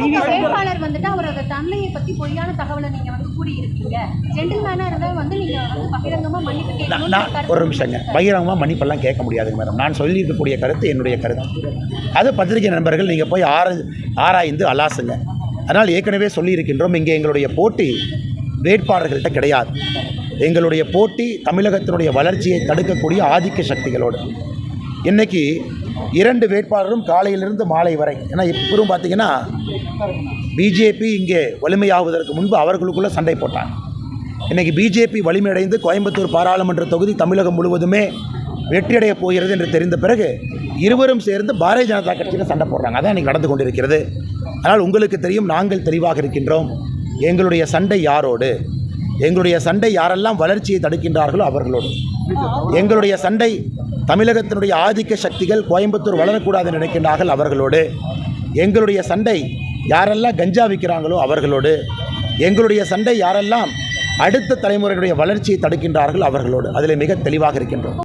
வேட்பாளர் வந்துட்டு அவரோட தந்தையை பத்தி பொய்யான தகவலை நீங்க வந்து கூறியிருக்கீங்க. ஜென்டில்மேனா இருந்தா வந்து நீங்க வந்து பகிரங்கமா மன்னிப்பு ஒரு நிமிஷங்க. பகிரங்கமாக மன்னிப்பெல்லாம் கேட்க முடியாதுங்க மேடம். நான் சொல்லியிருக்கக்கூடிய கருத்து என்னுடைய கருத்து. அது பத்திரிகை நண்பர்கள் நீங்கள் போய் ஆர ஆராய்ந்து அலாசுங்க. அதனால் ஏற்கனவே சொல்லியிருக்கின்றோம் இங்கே எங்களுடைய போட்டி வேட்பாளர்கள்ட்ட கிடையாது. எங்களுடைய போட்டி தமிழகத்தினுடைய வளர்ச்சியை தடுக்கக்கூடிய ஆதிக்க சக்திகளோடு. இன்னைக்கு இரண்டு வேட்பாளரும் காலையிலிருந்து மாலை வரை. ஏன்னா எப்பவும் பார்த்தீங்கன்னா பிஜேபி இங்கே வலிமையாவதற்கு முன்பு அவர்களுக்குள்ளே சண்டை போட்டாங்க. இன்றைக்கி பிஜேபி வலிமையடைந்து கோயம்புத்தூர் பாராளுமன்ற தொகுதி தமிழகம் முழுவதுமே வெற்றியடைய போகிறது என்று தெரிந்த பிறகு இருவரும் சேர்ந்து பாரதிய ஜனதா கட்சியில் சண்டை போடுறாங்க. அதான் இன்னைக்கு நடந்து கொண்டிருக்கிறது. ஆனால் உங்களுக்கு தெரியும் நாங்கள் தெளிவாக இருக்கின்றோம். எங்களுடைய சண்டை யாரோடு? எங்களுடைய சண்டை யாரெல்லாம் வளர்ச்சியை தடுக்கின்றார்களோ அவர்களோடு. எங்களுடைய சண்டை தமிழகத்தினுடைய ஆதிக்க சக்திகள் கோயம்புத்தூர் வளரக்கூடாது நினைக்கின்றார்கள் அவர்களோடு. எங்களுடைய சண்டை யாரெல்லாம் கஞ்சா விற்கிறாங்களோ அவர்களோடு. எங்களுடைய சண்டை யாரெல்லாம் அடுத்த தலைமுறையினுடைய வளர்ச்சியை தடுக்கின்றார்கள் அவர்களோடு. அதில் மிக தெளிவாக இருக்கின்றோம்.